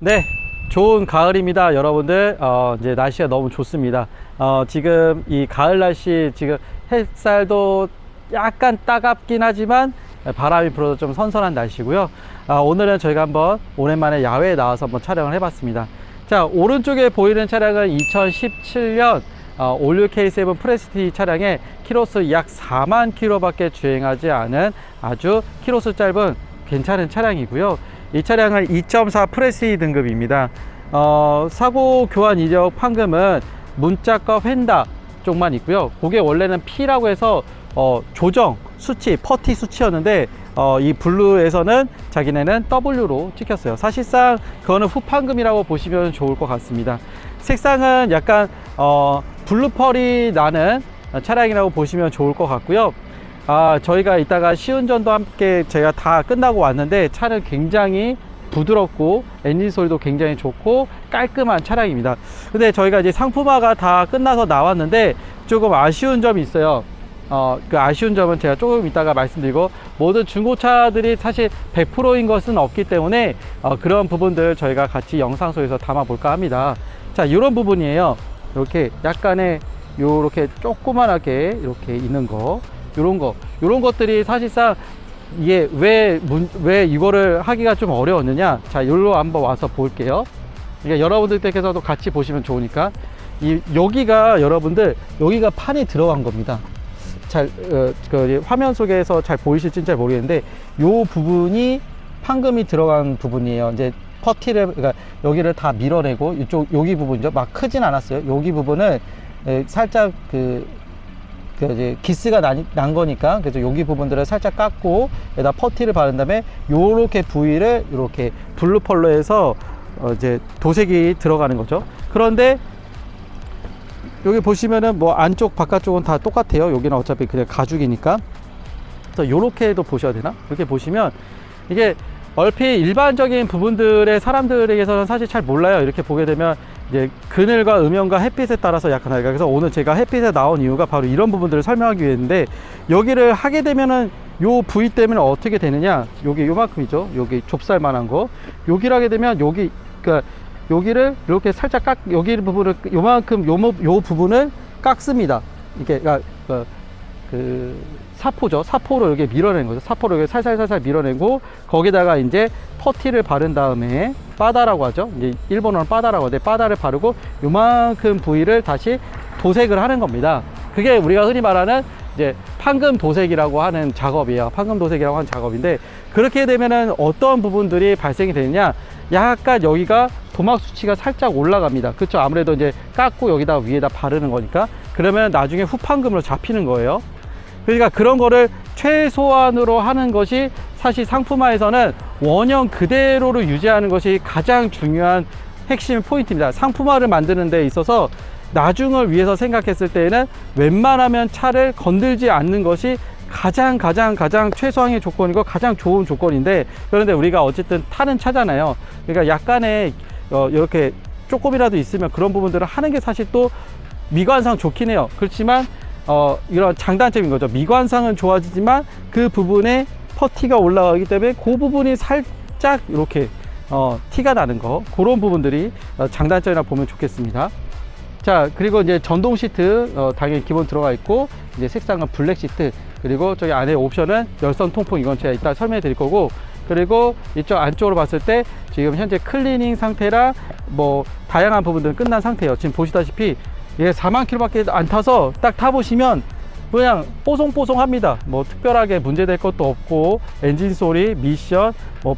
네, 좋은 가을입니다, 여러분들. 어, 이제 날씨가 너무 좋습니다. 어, 지금 이 가을 날씨 지금 햇살도 약간 따갑긴 하지만 바람이 불어도 좀 선선한 날씨고요. 아, 오늘은 저희가 한번 오랜만에 야외에 나와서 한번 촬영을 해봤습니다. 자, 오른쪽에 보이는 차량은 2017년 어, 올류 K7 프레스티 차량에 키로수 약 4만 킬로밖에 주행하지 않은 아주 키로수 짧은 괜찮은 차량이고요. 이 차량은 2.4 프레스티 등급입니다. 어, 사고 교환 이력 판금은 문자과 휀다 쪽만 있고요. 그게 원래는 P라고 해서 어, 조정 수치, 퍼티 수치였는데 어, 이 블루에서는 자기네는 W로 찍혔어요. 사실상 그거는 후판금이라고 보시면 좋을 것 같습니다. 색상은 약간 어, 블루펄이 나는 차량이라고 보시면 좋을 것 같고요. 아, 저희가 이따가 시운전도 함께 제가 다 끝나고 왔는데 차는 굉장히 부드럽고 엔진 소리도 굉장히 좋고 깔끔한 차량입니다. 근데 저희가 이제 상품화가 다 끝나서 나왔는데 조금 아쉬운 점이 있어요. 어, 그 아쉬운 점은 제가 조금 이따가 말씀드리고 모든 중고차들이 사실 100%인 것은 없기 때문에 어, 그런 부분들 저희가 같이 영상 속에서 담아 볼까 합니다. 자, 이런 부분이에요. 이렇게 약간의 요렇게 조그만하게 이렇게 있는 거, 요런 거, 요런 것들이 사실상 이게 왜, 문, 왜 이거를 하기가 좀 어려웠느냐? 자, 여기로 한번 와서 볼게요. 그러니까 여러분들께서도 같이 보시면 좋으니까. 이, 여기가 여러분들, 여기가 판이 들어간 겁니다. 잘, 어, 그 화면 속에서 잘 보이실지는 잘 모르겠는데, 요 부분이 판금이 들어간 부분이에요. 이제 퍼티를, 그러니까 여기를 다 밀어내고, 이쪽, 여기 부분이죠. 막 크진 않았어요. 여기 부분을 에, 살짝 그, 그 이제 기스가 난, 난 거니까 그래서 여기 부분들을 살짝 깎고 여기다 퍼티를 바른 다음에 요렇게 부위를 이렇게 블루 펄로 해서 어 이제 도색이 들어가는 거죠. 그런데 여기 보시면은 뭐 안쪽 바깥쪽은 다 똑같아요. 여기는 어차피 그냥 가죽이니까. 그래서 요렇게 도 보셔야 되나? 이렇게 보시면 이게 얼핏 일반적인 부분들의 사람들에게서는 사실 잘 몰라요. 이렇게 보게 되면 이제 그늘과 음영과 햇빛에 따라서 약간 다르니까 그래서 오늘 제가 햇빛에 나온 이유가 바로 이런 부분들을 설명하기 위해인데 여기를 하게 되면은 요 부위 때문에 어떻게 되느냐? 여기 요만큼이죠. 여기 좁쌀만한 거. 여기를 하게 되면 여기 그러니까 여기를 이렇게 살짝 깎 여기 부분을 요만큼 요, 모- 요 부분을 깎습니다. 이게 그러니까 그, 그 사포죠. 사포로 여기 밀어내는 거죠. 사포로 여기 살살살살 밀어내고 거기다가 이제 퍼티를 바른 다음에 빠다라고 하죠. 이제 일본어는 빠다라고 하는데 빠다를 바르고 요만큼 부위를 다시 도색을 하는 겁니다. 그게 우리가 흔히 말하는 이제 판금 도색이라고 하는 작업이에요. 판금 도색이라고 하는 작업인데 그렇게 되면은 어떤 부분들이 발생이 되느냐? 약간 여기가 도막 수치가 살짝 올라갑니다. 그렇죠 아무래도 이제 깎고 여기다 위에다 바르는 거니까. 그러면 나중에 후판금으로 잡히는 거예요 그러니까 그런 거를 최소한으로 하는 것이 사실 상품화에서는 원형 그대로를 유지하는 것이 가장 중요한 핵심 포인트입니다. 상품화를 만드는 데 있어서 나중을 위해서 생각했을 때에는 웬만하면 차를 건들지 않는 것이 가장 가장 가장 최소한의 조건이고 가장 좋은 조건인데 그런데 우리가 어쨌든 타는 차잖아요. 그러니까 약간의 어, 이렇게 조금이라도 있으면 그런 부분들을 하는 게 사실 또 미관상 좋긴 해요. 그렇지만 어, 이런 장단점인 거죠. 미관상은 좋아지지만 그 부분에 퍼티가 올라가기 때문에 그 부분이 살짝 이렇게 어, 티가 나는 거 그런 부분들이 어, 장단점이라 보면 좋겠습니다. 자 그리고 이제 전동 시트 어, 당연히 기본 들어가 있고 이제 색상은 블랙 시트 그리고 저기 안에 옵션은 열선 통풍 이건 제가 이따 설명해 드릴 거고 그리고 이쪽 안쪽으로 봤을 때 지금 현재 클리닝 상태라 뭐 다양한 부분들은 끝난 상태예요 지금 보시다시피 이게 4만 킬로밖에 안 타서 딱 타보시면 그냥 뽀송뽀송합니다 뭐 특별하게 문제될 것도 없고 엔진 소리 미션 뭐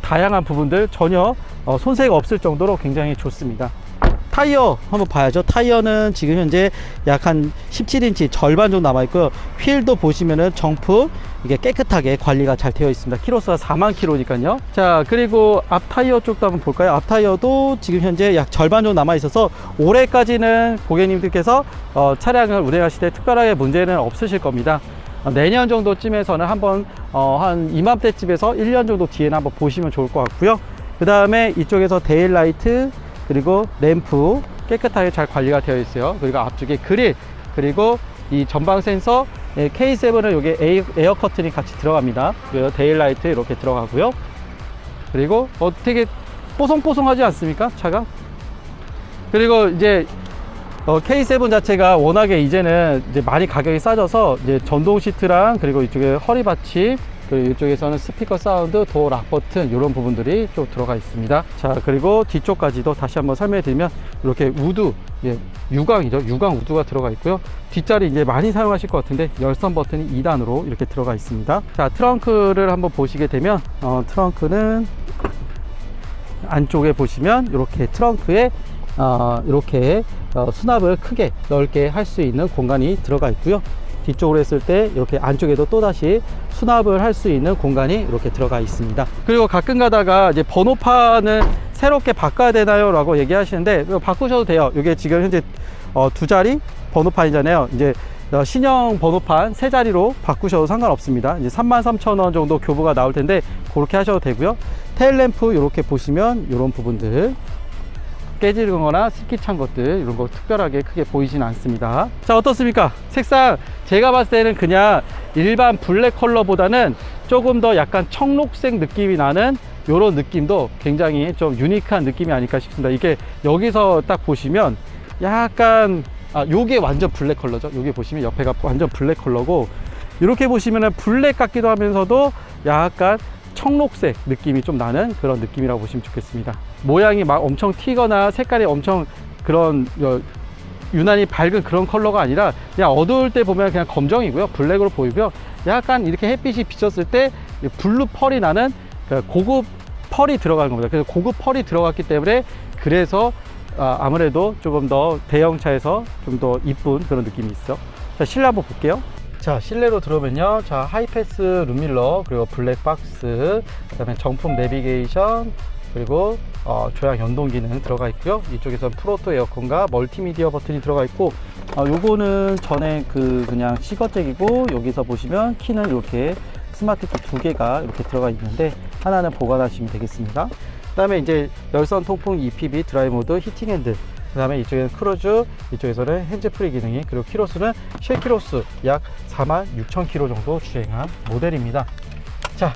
다양한 부분들 전혀 어, 손색 없을 정도로 굉장히 좋습니다 타이어 한번 봐야죠. 타이어는 지금 현재 약 한 17인치 절반 정도 남아 있고요. 휠도 보시면은 정품 이게 깨끗하게 관리가 잘 되어 있습니다. 키로수가 4만 킬로니까요. 자, 그리고 앞 타이어 쪽도 한번 볼까요? 앞 타이어도 지금 현재 약 절반 정도 남아 있어서 올해까지는 고객님들께서 어, 차량을 운행하실 때 특별하게 문제는 없으실 겁니다. 어, 내년 정도쯤에서는 한번 어, 한 이맘때쯤에서 1년 정도 뒤에는 한번 보시면 좋을 것 같고요. 그 다음에 이쪽에서 데일라이트 그리고 램프 깨끗하게 잘 관리가 되어 있어요. 그리고 앞쪽에 그릴 그리고 이 전방 센서 예, K7은 여기 에어, 에어 커튼이 같이 들어갑니다. 그리고 데일라이트 이렇게 들어가고요. 그리고 어떻게 뽀송뽀송하지 않습니까? 차가? 그리고 이제 어, K7 자체가 워낙에 이제는 이제 많이 가격이 싸져서 이제 전동 시트랑 그리고 이쪽에 허리 받침 그리고 이쪽에서는 스피커 사운드, 도어 락 버튼 이런 부분들이 좀 들어가 있습니다. 자 그리고 뒤쪽까지도 다시 한번 설명해 드리면 이렇게 우드 예, 유광이죠. 유광 우드가 들어가 있고요. 뒷자리 이제 많이 사용하실 것 같은데 열선 버튼이 2단으로 이렇게 들어가 있습니다. 자 트렁크를 한번 보시게 되면 어, 트렁크는 안쪽에 보시면 이렇게 트렁크에 어, 이렇게 어, 수납을 크게 넓게 할 수 있는 공간이 들어가 있고요. 뒤쪽으로 했을 때 이렇게 안쪽에도 또다시 수납을 할 수 있는 공간이 이렇게 들어가 있습니다. 그리고 가끔 가다가 이제 번호판을 새롭게 바꿔야 되나요? 라고 얘기하시는데 바꾸셔도 돼요. 이게 지금 현재 어, 두 자리 번호판이잖아요. 이제 어, 신형 번호판 세 자리로 바꾸셔도 상관없습니다. 이제 33,000원 정도 교부가 나올 텐데 그렇게 하셔도 되고요. 테일램프 이렇게 보시면 이런 부분들 깨지는 거나 스키 찬 것들 이런 거 특별하게 크게 보이진 않습니다. 자 어떻습니까? 색상 제가 봤을 때는 그냥 일반 블랙 컬러보다는 조금 더 약간 청록색 느낌이 나는 이런 느낌도 굉장히 좀 유니크한 느낌이 아닐까 싶습니다. 이게 여기서 딱 보시면 약간 아 요게 완전 블랙 컬러죠? 요게 보시면 옆에가 완전 블랙 컬러고 이렇게 보시면은 블랙 같기도 하면서도 약간 청록색 느낌이 좀 나는 그런 느낌이라고 보시면 좋겠습니다. 모양이 막 엄청 튀거나 색깔이 엄청 그런 어, 유난히 밝은 그런 컬러가 아니라 그냥 어두울 때 보면 그냥 검정이고요. 블랙으로 보이고요. 약간 이렇게 햇빛이 비쳤을 때 블루 펄이 나는 그 고급 펄이 들어가는 겁니다. 그래서 고급 펄이 들어갔기 때문에 그래서 아, 아무래도 조금 더 대형차에서 좀 더 이쁜 그런 느낌이 있어. 자, 실내 한번 볼게요. 자 실내로 들어오면요 자 하이패스 룸밀러 그리고 블랙박스 그 다음에 정품 내비게이션 그리고 어, 조향 연동 기능 들어가 있고요. 이쪽에선 프로토 에어컨과 멀티미디어 버튼이 들어가 있고 어, 요거는 전에 그 그냥 시거잭이고 여기서 보시면 키는 이렇게 스마트 키 두 개가 이렇게 들어가 있는데 하나는 보관하시면 되겠습니다. 그 다음에 이제 열선 통풍 EPB 드라이 모드 히팅 핸드 그 다음에 이쪽에는 크루즈 이쪽에서는 핸즈프리 기능이 그리고 키로수는 실 키로수 약 4만 6천 킬로 정도 주행한 모델입니다. 자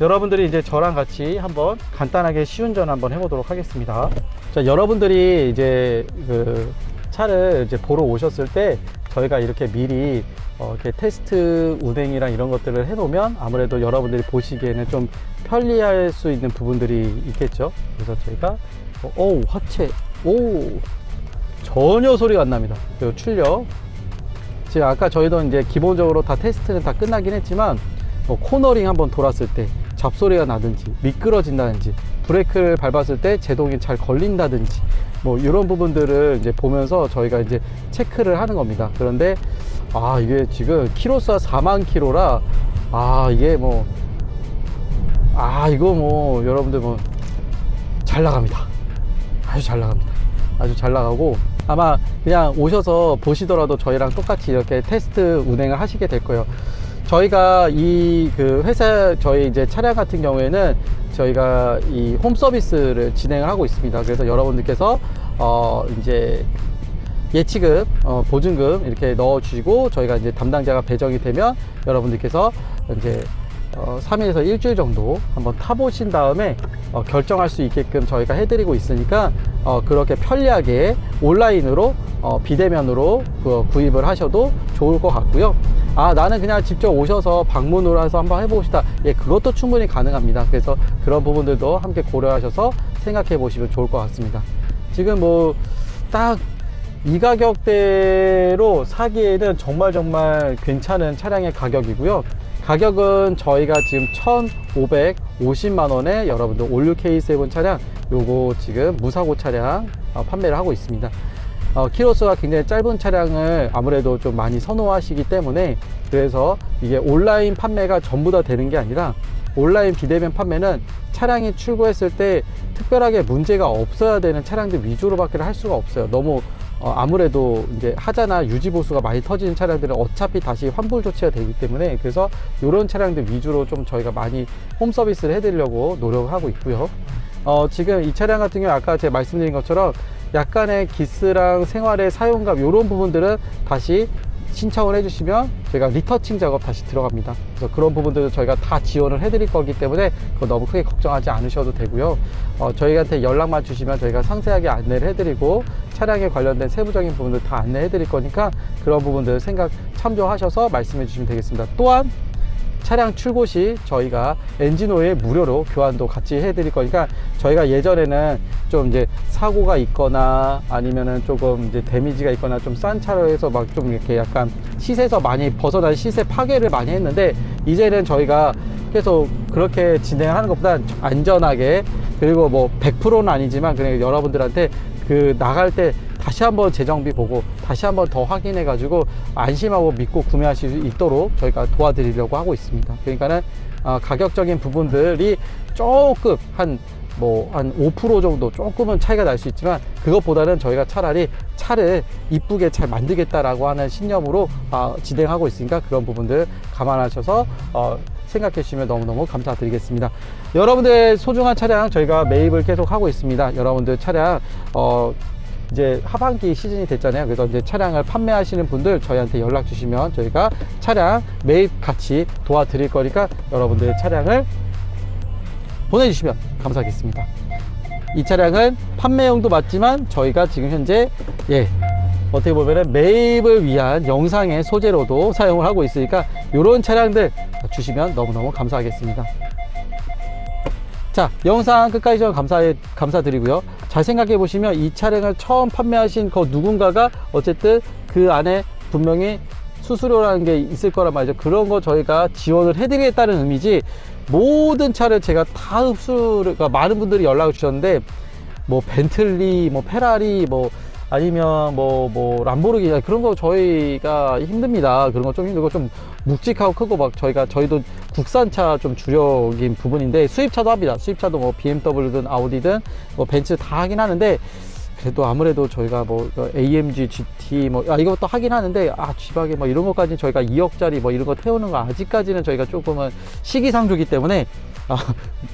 여러분들이 이제 저랑 같이 한번 간단하게 시운전 한번 해보도록 하겠습니다 자 여러분들이 이제 그 차를 이제 보러 오셨을 때 저희가 이렇게 미리 어, 이렇게 테스트 운행이랑 이런 것들을 해놓으면 아무래도 여러분들이 보시기에는 좀 편리할 수 있는 부분들이 있겠죠. 그래서 저희가 어, 오 하체 오 전혀 소리가 안 납니다. 그리고 출력 지금 아까 저희도 이제 기본적으로 다 테스트는 다 끝나긴 했지만 뭐 코너링 한번 돌았을 때 잡소리가 나든지 미끄러진다든지 브레이크를 밟았을 때 제동이 잘 걸린다든지 뭐 이런 부분들을 이제 보면서 저희가 이제 체크를 하는 겁니다. 그런데 아 이게 지금 키로수가 4만 키로라 아 이게 뭐 아 이거 뭐 여러분들 뭐 잘 나갑니다. 아주 잘 나갑니다. 아주 잘 나가고 아마 그냥 오셔서 보시더라도 저희랑 똑같이 이렇게 테스트 운행을 하시게 될 거예요. 저희가 이 그 회사 저희 이제 차량 같은 경우에는 저희가 이 홈 서비스를 진행을 하고 있습니다. 그래서 여러분들께서 어 이제 예치금, 어, 보증금 이렇게 넣어주시고 저희가 이제 담당자가 배정이 되면 여러분들께서 이제 어, 3일에서 일주일 정도 한번 타보신 다음에 어, 결정할 수 있게끔 저희가 해드리고 있으니까 어, 그렇게 편리하게 온라인으로 어, 비대면으로 그 구입을 하셔도 좋을 것 같고요. 아 나는 그냥 직접 오셔서 방문으로 해서 한번 싶다. 예, 그것도 충분히 가능합니다. 그래서 그런 부분들도 함께 고려하셔서 생각해 보시면 좋을 것 같습니다. 지금 뭐 딱 이 가격대로 사기에는 정말 정말 괜찮은 차량의 가격이고요. 가격은 저희가 지금 1,550만 원에 여러분들 올류 K7 차량 요거 지금 무사고 차량 어, 판매를 하고 있습니다. 어, 키로수가 굉장히 짧은 차량을 아무래도 좀 많이 선호하시기 때문에 그래서 이게 온라인 판매가 전부 다 되는 게 아니라 온라인 비대면 판매는 차량이 출고했을 때 특별하게 문제가 없어야 되는 차량들 위주로밖에 할 수가 없어요. 너무 어, 아무래도 이제 하자나 유지 보수가 많이 터지는 차량들은 어차피 다시 환불 조치가 되기 때문에 그래서 이런 차량들 위주로 좀 저희가 많이 홈 서비스를 해드리려고 노력을 하고 있고요. 어, 지금 이 차량 같은 경우 아까 제가 말씀드린 것처럼 약간의 기스랑 생활의 사용감 이런 부분들은 다시 신청을 해주시면 저희가 리터칭 작업 다시 들어갑니다. 그래서 그런 부분들도 저희가 다 지원을 해드릴 거기 때문에 그거 너무 크게 걱정하지 않으셔도 되고요. 어, 저희한테 연락만 주시면 저희가 상세하게 안내를 해드리고 차량에 관련된 세부적인 부분들 다 안내해 드릴 거니까 그런 부분들 생각 참조하셔서 말씀해 주시면 되겠습니다. 또한 차량 출고 시 저희가 엔진 오일 무료로 교환도 같이 해드릴 거니까 저희가 예전에는 좀 이제 사고가 있거나 아니면은 조금 이제 데미지가 있거나 좀 싼 차로 해서 막 좀 이렇게 약간 시세에서 많이 벗어난 시세 파괴를 많이 했는데 이제는 저희가 계속 그렇게 진행하는 것보다 안전하게 그리고 뭐 100%는 아니지만 그냥 여러분들한테 그 나갈 때 다시 한번 재정비 보고 다시 한번 더 확인해 가지고 안심하고 믿고 구매하실 수 있도록 저희가 도와드리려고 하고 있습니다. 그러니까는 아, 가격적인 부분들이 조금 한 뭐한5% 정도 조금은 차이가 날 수 있지만 그것보다는 저희가 차라리 차를 이쁘게 잘 만들겠다라고 하는 신념으로 아, 진행하고 있으니까 그런 부분들 감안하셔서 어, 생각해 주시면 너무너무 감사드리겠습니다. 여러분들 소중한 차량 저희가 매입을 계속 하고 있습니다. 여러분들 차량 어, 이제 하반기 시즌이 됐잖아요. 그래서 이제 차량을 판매하시는 분들 저희한테 연락 주시면 저희가 차량 매입 같이 도와드릴 거니까 여러분들 차량을 보내주시면 감사하겠습니다. 이 차량은 판매용도 맞지만 저희가 지금 현재 예 어떻게 보면은 매입을 위한 영상의 소재로도 사용을 하고 있으니까 이런 차량들 주시면 너무너무 감사하겠습니다. 자, 영상 끝까지 좀 감사, 감사드리고요. 잘 생각해 보시면 이 차량을 처음 판매하신 그 누군가가 어쨌든 그 안에 분명히 수수료라는 게 있을 거란 말이죠. 그런 거 저희가 지원을 해드리겠다는 의미지 모든 차를 제가 다 흡수를, 그러니까 많은 분들이 연락을 주셨는데 뭐 벤틀리, 뭐 페라리, 뭐 아니면 뭐, 뭐, 람보르기니 그런 거 저희가 힘듭니다. 그런 거 좀 힘들고 좀 묵직하고 크고 막 저희가, 저희도 국산차 좀 주력인 부분인데 수입차도 합니다. 수입차도 뭐 BMW든 아우디든 뭐 벤츠 다 하긴 하는데 그래도 아무래도 저희가 뭐 AMG GT 뭐 아, 이것도 하긴 하는데 아 쥐박에 뭐 이런 것까지 저희가 2억짜리 뭐 이런 거 태우는 거 아직까지는 저희가 조금은 시기상조기 때문에 아,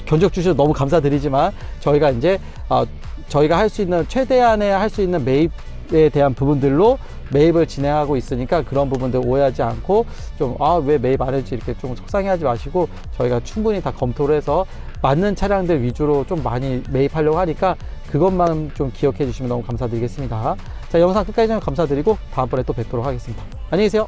견적 주셔서 너무 감사드리지만 저희가 이제 아, 저희가 할 수 있는 최대한의 할 수 있는 매입에 대한 부분들로 매입을 진행하고 있으니까 그런 부분들 오해하지 않고 좀 아 왜 매입 안 했지 이렇게 좀 속상해하지 마시고 저희가 충분히 다 검토를 해서 맞는 차량들 위주로 좀 많이 매입하려고 하니까 그것만 좀 기억해 주시면 너무 감사드리겠습니다. 자 영상 끝까지 좀 감사드리고 다음번에 또 뵙도록 하겠습니다. 안녕히 계세요.